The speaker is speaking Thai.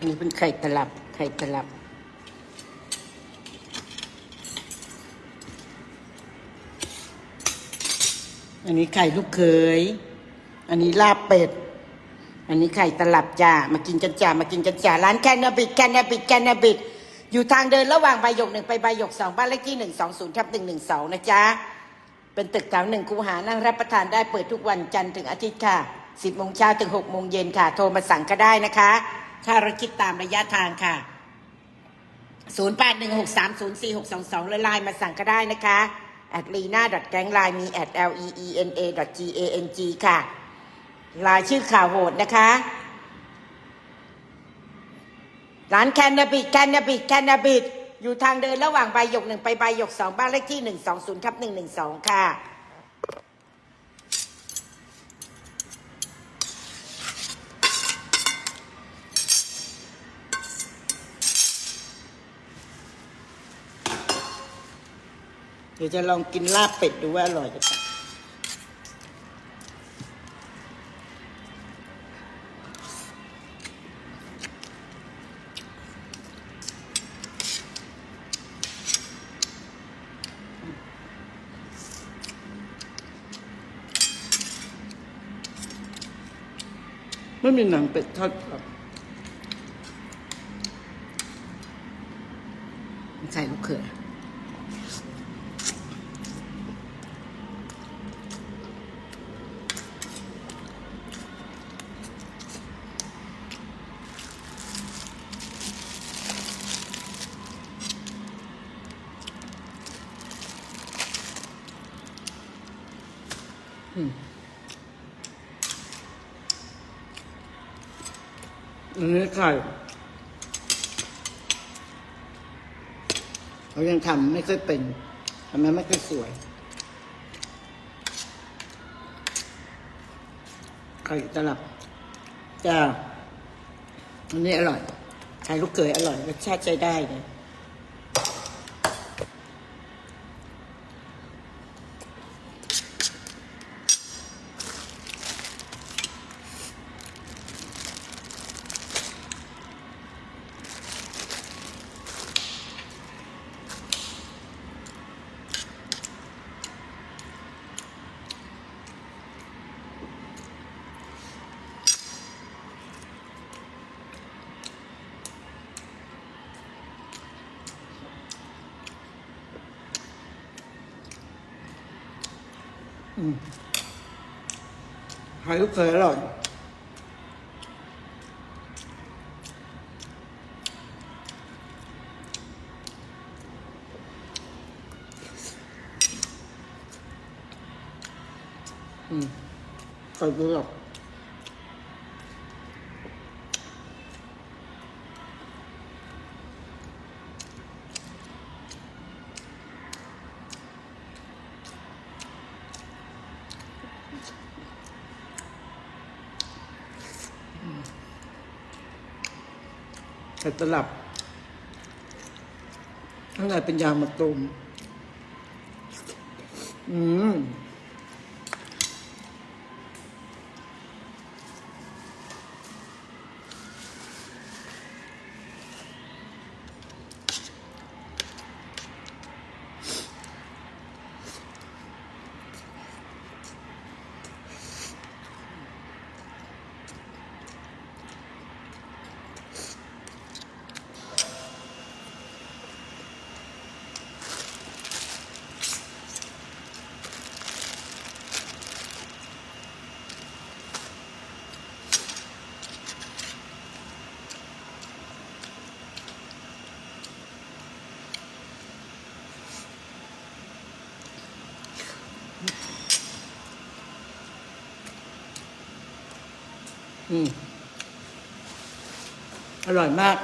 อันนี้เป็นไข่ตลับ ไข่ตลับ อันนี้ไข่ลูกเขย อันนี้ลาบเป็ด อันนี้ไข่ตลับจ้า มากินกันจ้า มากินกันจ้า ร้านแคนาบิดแคนาบิดแคนาบิดอยู่ทางเดินระหว่างใบหยกหนึ่งไปใบหยกสองบ้านเลขที่หนึ่งสองศูนย์ทับหนึ่งหนึ่งสองนะจ๊ะ เป็นตึกแถวหนึ่งคูหานั่งรับประทานได้เปิดทุกวันจันทร์ถึงอาทิตย์ค่ะสิบโมงเช้าถึงหกโมงเย็นค่ะ โทรมาสั่งก็ได้นะคะ ค่ารถคิดตามระยะทางค่ะ 0 8 1 6 3 0 4 6 2 2เลยไลน์มาสั่งก็ได้นะคะแอดลีน่าแกงไลน์มีแอด l e e n a g a n g ค่ะไลน์ชื่อข่าวโหดนะคะ ร้านแคนนาบิดแคนนาบิดแคนนาบิดอยู่ทางเดินระหว่างใบหยกหนึ่งไปใบหยกสองบ้านเลขที่หนึ่งสองศูนย์ทับหนึ่งหนึ่งสองค่ะ ดี๋ยวจะลองกินลาบเป็ดดูว่าอร่อยหรือเปล่าไม่มีหนังเป็ดทอดกรอบใส่ลูกเขือ อันนี้ไข่เขายังทำไม่ค่อยเป็นทำไมไม่ค่อยสวย ไข่ตลับจ้าอันนี้อร่อยไข่ลูกเกยอร่อยรสชาติใช้ได้เลย ไข่ลูกเกยอร่อยอืมใส่เปลือ กไข่ตลับข้างในเป็นยางมะตูมอืม อร่อยมาก